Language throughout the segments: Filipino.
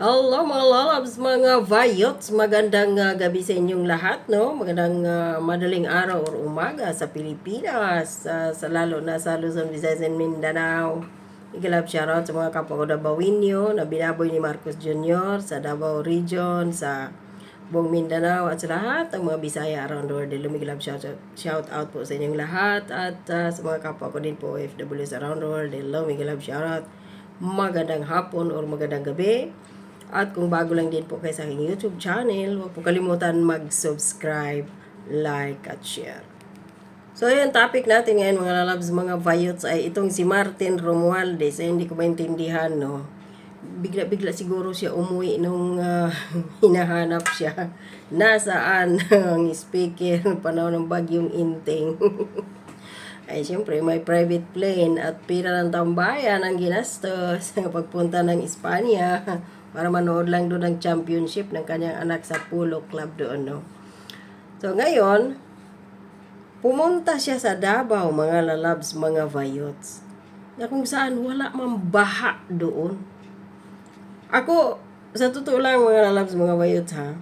Hello mga lalabs, mga vayots, magandang uh, gabi sa inyong lahat, no? Magandang uh, madaling araw or umaga sa Pilipinas, uh, sa lalo na sa Luzon, Visayas and Mindanao. Igalab shoutout sa mga kapwa ko Davao na binaboy ni Marcos Jr. sa Davao Region, sa buong Mindanao at sa lahat ng mga Bisaya around the world. Lumigilab shout, shout out po sa inyong lahat at uh, sa mga kapwa ko din po OFWs around the world. Hello, Migilab shout out. Magandang hapon or magandang gabi. At kung bago lang din po kayo sa aking YouTube channel, huwag po kalimutan mag-subscribe, like, at share. So, yung topic natin ngayon, mga lalabs, mga vayots, ay itong si Martin Romualdez. Ay, hindi ko maintindihan, no? Bigla-bigla siguro siya umuwi nung uh, hinahanap siya. Nasaan ang speaker panahon ng bagyong inting. ay, siyempre, may private plane at pira ng tambayan ang ginastos sa pagpunta ng Espanya para manood lang doon ng championship ng kanyang anak sa polo club doon, no? So, ngayon, pumunta siya sa Davao, mga lalabs, mga vayots, na kung saan wala mang baha doon. Ako, sa totoo lang, mga lalabs, mga vayots, ha?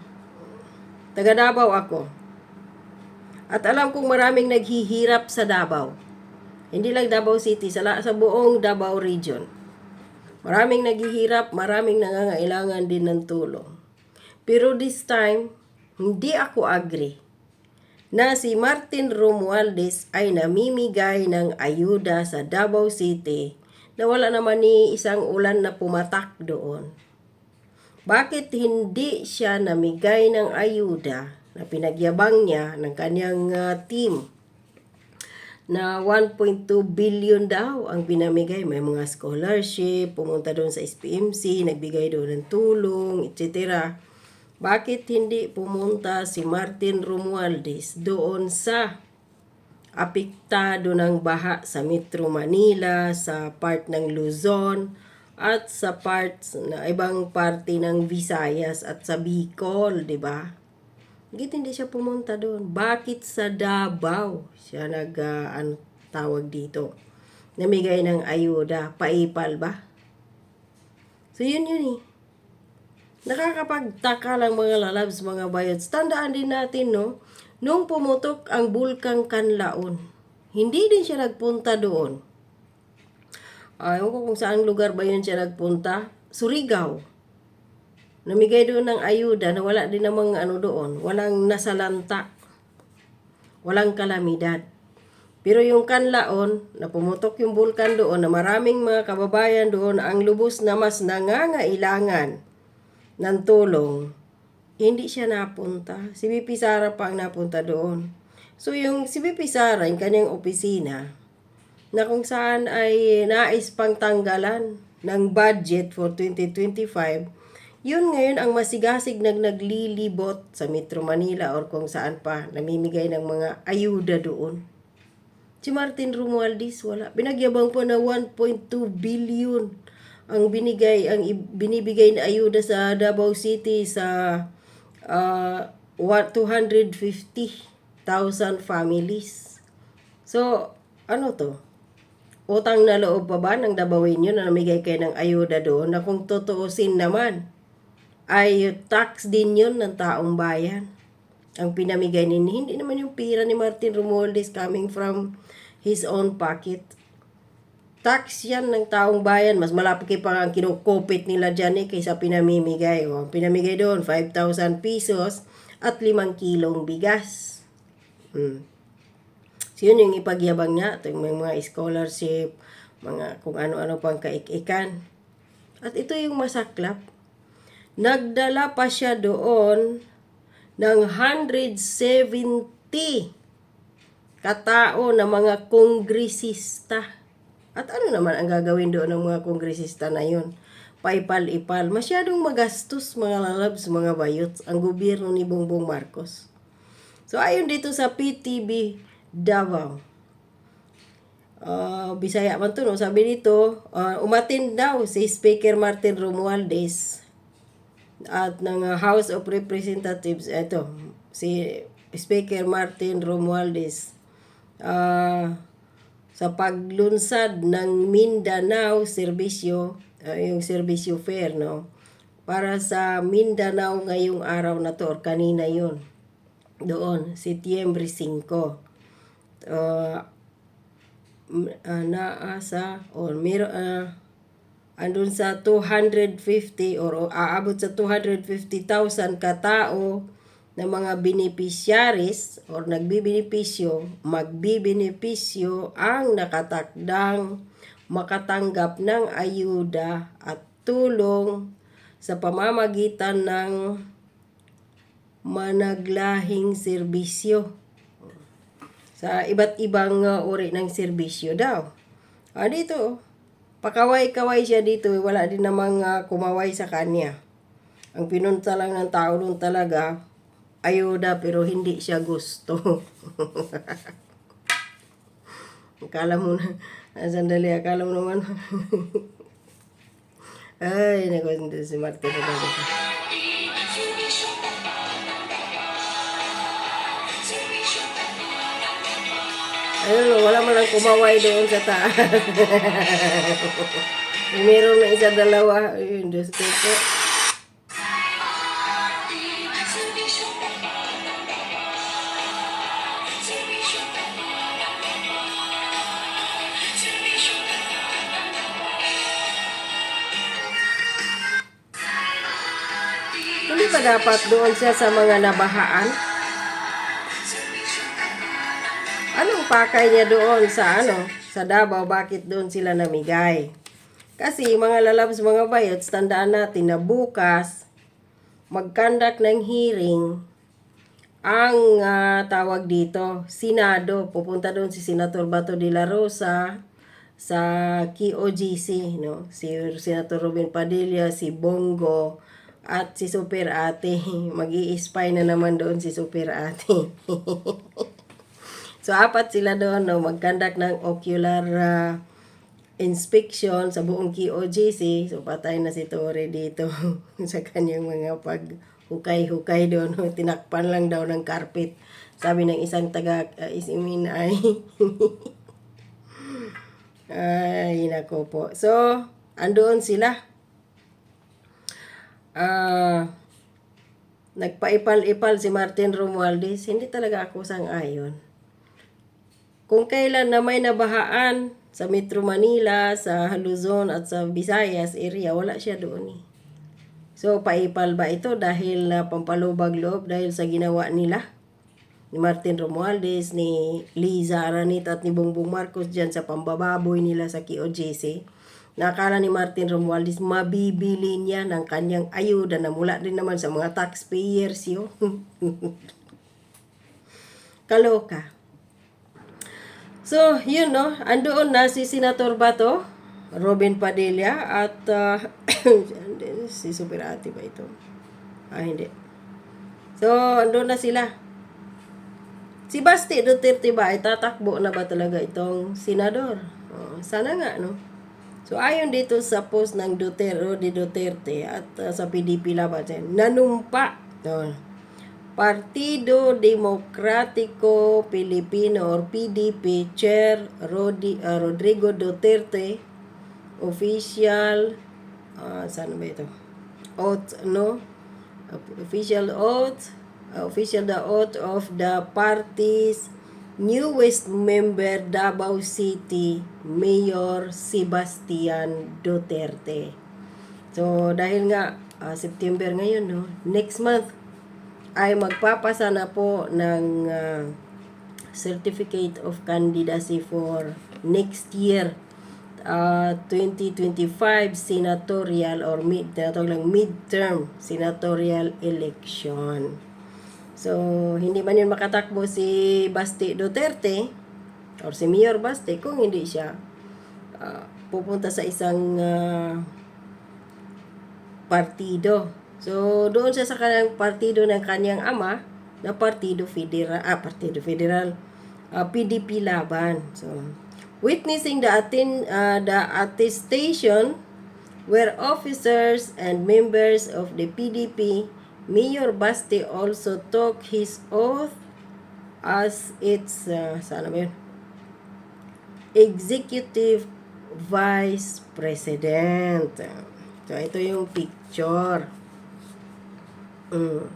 Taga Davao ako. At alam kong maraming naghihirap sa Davao. Hindi lang Davao City, sa, sa buong Davao region. Maraming naghihirap, maraming nangangailangan din ng tulong. Pero this time, hindi ako agree na si Martin Romualdez ay namimigay ng ayuda sa Davao City na wala naman ni isang ulan na pumatak doon. Bakit hindi siya namigay ng ayuda na pinagyabang niya ng kanyang uh, team na 1.2 billion daw ang pinamigay. May mga scholarship, pumunta doon sa SPMC, nagbigay doon ng tulong, etc. Bakit hindi pumunta si Martin Romualdez doon sa apektado ng baha sa Metro Manila, sa part ng Luzon, at sa parts na ibang parte ng Visayas at sa Bicol, di ba? Bakit hindi siya pumunta doon? Bakit sa Davao siya nag, uh, tawag dito? Namigay ng ayuda, paipal ba? So yun yun eh. Nakakapagtaka lang mga lalabs, mga bayots. Tandaan din natin, no? Nung pumutok ang bulkang Kanlaon, hindi din siya nagpunta doon. Ayaw ko kung saan lugar ba yun siya nagpunta. Surigao namigay doon ng ayuda na wala din namang ano doon, walang nasalanta, walang kalamidad. Pero yung kanlaon, na pumutok yung bulkan doon, na maraming mga kababayan doon ang lubos na mas nangangailangan ng tulong, hindi siya napunta. Si BP Sara pa ang napunta doon. So yung si BP Sara, yung kanyang opisina, na kung saan ay nais pang tanggalan ng budget for 2025, yun ngayon ang masigasig nag naglilibot sa Metro Manila or kung saan pa namimigay ng mga ayuda doon. Si Martin Romualdez wala. Binagyabang po na 1.2 billion ang binigay ang binibigay na ayuda sa Davao City sa uh, 250,000 families. So, ano to? Utang na loob pa ba ng Dabawin yun na namigay kayo ng ayuda doon na kung totoosin naman, ay tax din yun ng taong bayan. Ang pinamigay ni hindi naman yung pira ni Martin Romualdez coming from his own pocket. Tax yan ng taong bayan. Mas malapit pa ang kinukupit nila dyan eh kaysa pinamimigay. O, pinamigay doon 5,000 pesos at 5 kilong bigas. Hmm. So yun yung ipagyabang niya. Ito yung mga scholarship, mga kung ano-ano pang kaikikan. At ito yung masaklap Nagdala pa siya doon ng 170 katao na mga kongresista. At ano naman ang gagawin doon ng mga kongresista na yun? Paipal-ipal. Masyadong magastos mga lalabs, mga bayot ang gobyerno ni Bongbong Marcos. So ayon dito sa PTB Davao, uh, Bisaya man to, no? sabi dito, uh, umatin daw si Speaker Martin Romualdez at ng House of Representatives, ito, si Speaker Martin Romualdez, uh, sa paglunsad ng Mindanao Serbisyo, uh, yung Serbisyo Fair, no? para sa Mindanao ngayong araw na to or kanina yun. Doon, Setyembre 5. Uh, m- ah, naa sa or mero ah, andun sa 250 or aabot sa 250,000 katao na mga beneficiaries or nagbibenepisyo, magbibenepisyo ang nakatakdang makatanggap ng ayuda at tulong sa pamamagitan ng managlahing serbisyo sa iba't ibang uh, uri ng serbisyo daw. Ah, dito, pakaway-kaway siya dito, eh, wala din namang uh, kumaway sa kanya. Ang pinunta lang ng tao doon talaga, ayuda pero hindi siya gusto. akala mo na, ah, sandali, akala mo naman. Ay, hindi si Martin Rodriguez. Ayun, wala man lang kumaway doon sa taas. Meron na isa dalawa. Ayun, Diyos ko po. Hindi ba dapat doon siya sa mga nabahaan? Anong pakay niya doon sa ano? Sa Davao, bakit doon sila namigay? Kasi mga lalabs, mga bayots, tandaan natin na bukas, mag-conduct ng hearing ang ah, tawag dito, Senado. Pupunta doon si Senator Bato de la Rosa sa KOGC, no? Si Senator Robin Padilla, si Bongo, at si Super Ate. mag spy na naman doon si Super Ate. So, apat sila doon, no, mag-conduct ng ocular ah, inspection sa buong KOGC. So, patay na si Tore dito sa kanyang mga pag-hukay-hukay doon. no. Tinakpan lang daw ng carpet. Sabi ng isang taga uh, isimin ay ay nako po. So, andoon sila. Ah, nagpaipal-ipal si Martin Romualdez. Hindi talaga ako sang-ayon. Kung kailan na may nabahaan sa Metro Manila, sa Luzon at sa Visayas area, wala siya doon eh. So, paipal ba ito dahil na pampalubag loob dahil sa ginawa nila? Ni Martin Romualdez, ni Liza Aranita at ni Bongbong Marcos dyan sa pambababoy nila sa KOJC. Nakala ni Martin Romualdez, mabibili niya ng kanyang ayuda na mula din naman sa mga taxpayers yun. Kaloka. So, yun no, andoon na si Senator Bato, Robin Padilla, at uh, si Superati ba ito? Ah, hindi. So, andoon na sila. Si Basti Duterte ba, ay tatakbo na ba talaga itong senador? Oh, sana nga, no? So, ayon dito sa post ng Duterte, Rodi Duterte at uh, sa PDP Laban, nanumpa. No, Partido Demokratiko Pilipino or PDP Chair Rodi, uh, Rodrigo Duterte official uh, saan ba ito? Oath, no? Official oath uh, official the oath of the party's newest member Davao City Mayor Sebastian Duterte. So dahil nga uh, September ngayon no, next month ay magpapasa na po ng uh, Certificate of Candidacy for next year uh, 2025 senatorial or mid tinatawag lang midterm senatorial election. So, hindi man yun makatakbo si Basti Duterte or si Mayor Basti kung hindi siya uh, pupunta sa isang uh, partido. So, doon siya sa kanyang partido ng kanyang ama na Partido Federal, ah, Partido Federal, ah, PDP Laban. So, witnessing the, atten, ah, the attestation where officers and members of the PDP, Mayor Basti also took his oath as its, uh, saan ba yun? Executive Vice President. So, ito yung picture. Mm.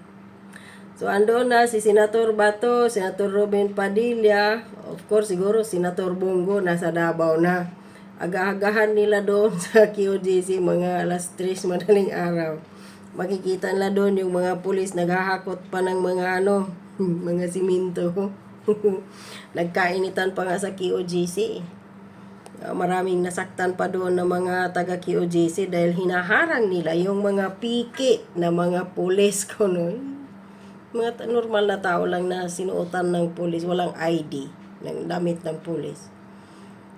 So ando na si Senator Bato, Senator Robin Padilla, of course siguro Senator Bongo nasa Davao na. Aga-agahan nila doon sa QGC mga alas 3 madaling araw. Makikita nila doon yung mga pulis naghahakot pa ng mga ano, mga siminto. Nagkainitan pa nga sa QGC. Ah, maraming nasaktan pa doon ng mga taga QGC dahil hinaharang nila yung mga piki na mga pulis ko no. Mga normal na tao lang na sinuotan ng pulis, walang ID ng damit ng pulis.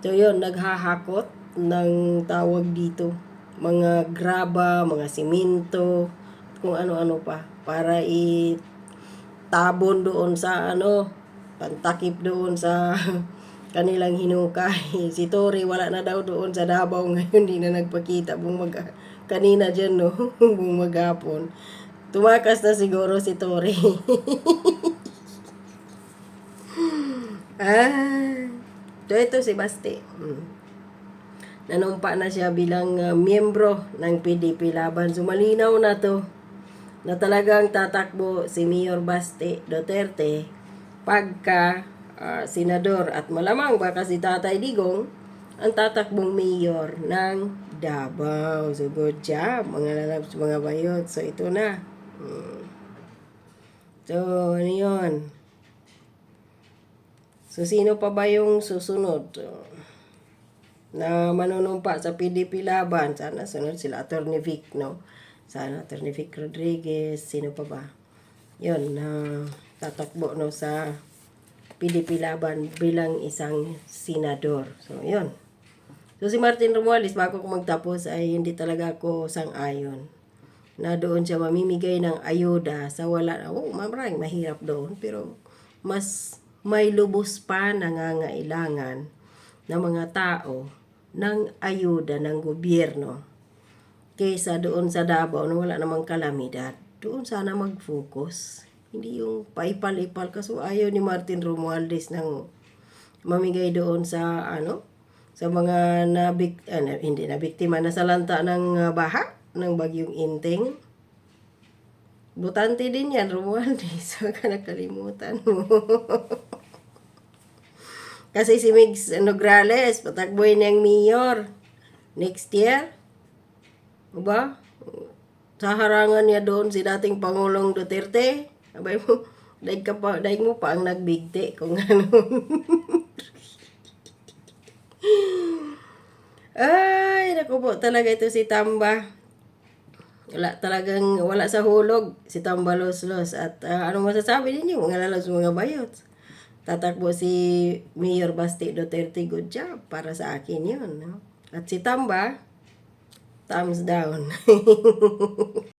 So yun, naghahakot ng tawag dito. Mga graba, mga simento, kung ano-ano pa. Para i tabon doon sa ano, pantakip doon sa kanilang hinukay. Si Tori wala na daw doon sa Davao ngayon, di na nagpakita buong mag kanina dyan no, buong maghapon. Tumakas na siguro si Tori. ah, so ito si Basti. Mm. Nanumpa na siya bilang uh, miyembro ng PDP Laban. So malinaw na to na talagang tatakbo si Mayor Basti Duterte pagka ah, senador at malamang baka si Tatay Digong ang tatakbong mayor ng Davao. So good job mga lalabs, mga bayot. So ito na. Mm. So ano yun? So sino pa ba yung susunod? Na manunumpa sa PDP laban. Sana sunod sila Attorney Vic, no? Sana Attorney Vic Rodriguez, sino pa ba? Yun, na tatakbo no sa PDP laban bilang isang senador. So, yun. So, si Martin Romualdez, bago ko magtapos, ay hindi talaga ako sang-ayon na doon siya mamimigay ng ayuda sa wala. Oh, maraming mahirap doon. Pero, mas may lubos pa nangangailangan ng mga tao ng ayuda ng gobyerno kaysa doon sa Davao na wala namang kalamidad. Doon sana mag-focus. Hindi yung paipal-ipal. Kaso ayaw ni Martin Romualdez ng mamigay doon sa ano sa mga nabik ano, hindi na biktima na salanta ng uh, baha ng bagyong Inteng. Butante din yan, Romualdez. Huwag ka nakalimutan mo. Kasi si Migs Nograles, patakboy niyang mayor. Next year. Ba? Sa harangan niya doon si dating Pangulong Duterte. Abay mo, daig, ka pa, daig mo pa ang nagbigti kung ano. Ay, naku po, talaga ito si Tamba. Wala talagang, wala sa hulog si Tamba Los-Los. At ah, ano masasabi ninyo, mga lalos mga bayot? Tatakbo si Mayor Basti Duterte, good job. Para sa akin yun. No? At si Tamba, thumbs down.